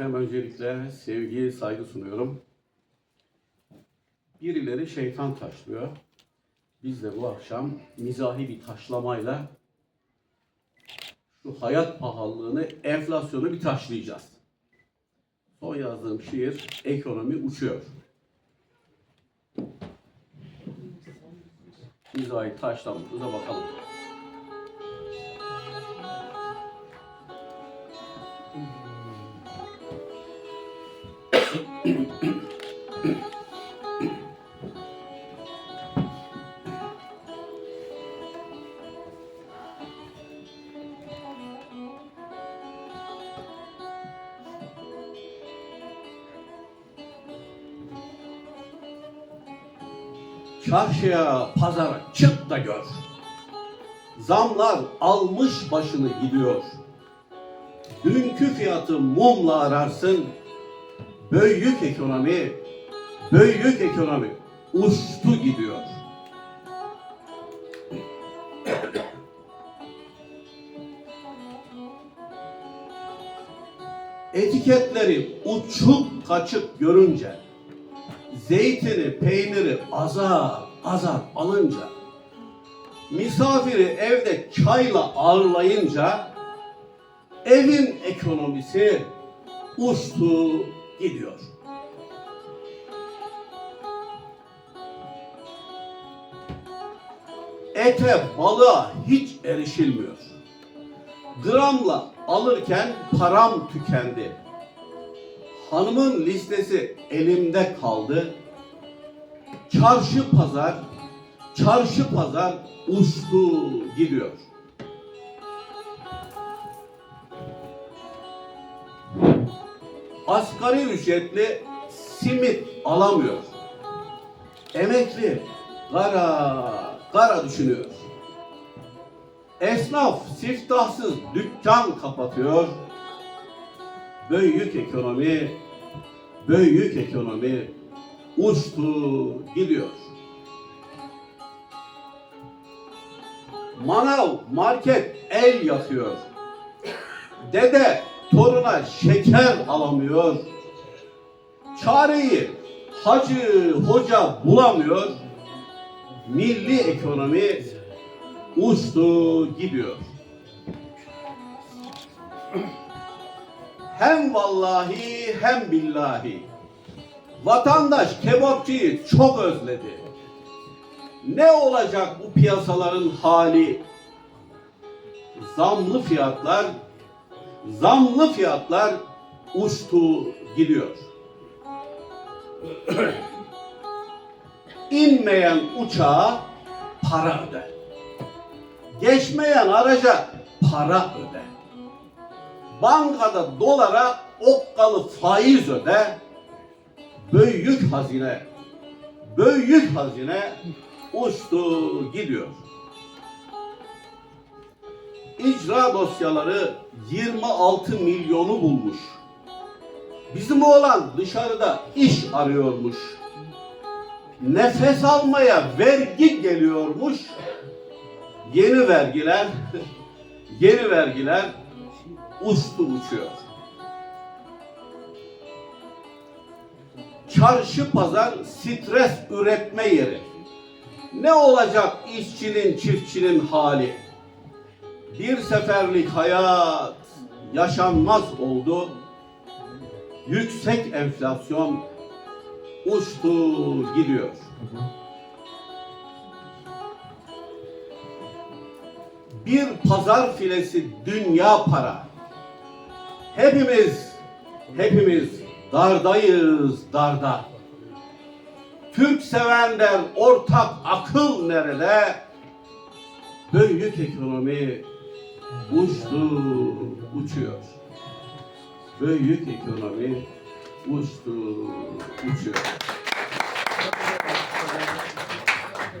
Efendim öncelikle sevgi, saygı sunuyorum. Birileri şeytan taşlıyor. Biz de bu akşam mizahi bir taşlamayla şu hayat pahalılığını, enflasyonu bir taşlayacağız. Son yazdığım şiir ekonomi uçuyor. Mizahi taşlamamıza bakalım. Çarşıya, pazara çık da gör. Zamlar almış başını gidiyor. Dünkü fiyatı mumla ararsın. Büyük ekonomi, büyük ekonomi uçtu gidiyor. Etiketleri uçuk kaçık görünce zeytini, peyniri azar azar alınca, misafiri evde çayla ağırlayınca, evin ekonomisi uçtu gidiyor. Ete, balığa hiç erişilmiyor. Gramla alırken param tükendi. Hanımın listesi elimde kaldı. Çarşı pazar, çarşı pazar uçtu gidiyor. Asgari ücretli simit alamıyor. Emekli kara kara düşünüyor. Esnaf siftahsız dükkan kapatıyor. Büyük ekonomi, büyük ekonomi uçtu gidiyor. Manav market el yakıyor. Dede toruna şeker alamıyor. Çareyi hacı hoca bulamıyor. Milli ekonomi uçtu gidiyor. Hem vallahi hem billahi. Vatandaş kebapçıyı çok özledi. Ne olacak bu piyasaların hali? Zamlı fiyatlar, zamlı fiyatlar uçtu gidiyor. İnmeyen uçağa para öde. Geçmeyen araca para öde. Bankada dolara okkalı faiz öde. Büyük hazine, büyük hazine uçtu gidiyor. İcra dosyaları 26 milyonu bulmuş. Bizim oğlan dışarıda iş arıyormuş. Nefes almaya vergi geliyormuş. Yeni vergiler, yeni vergiler uçtu uçuyor. Çarşı pazar stres üretme yeri. Ne olacak işçinin, çiftçinin hali? Bir seferlik hayat yaşanmaz oldu. Yüksek enflasyon uçtu gidiyor. Bir pazar filesi dünya para. Hepimiz, hepimiz dardayız darda. Türk sevenler ortak akıl nerede? Büyük ekonomi uçtu, uçuyor. Büyük ekonomi uçtu, uçuyor.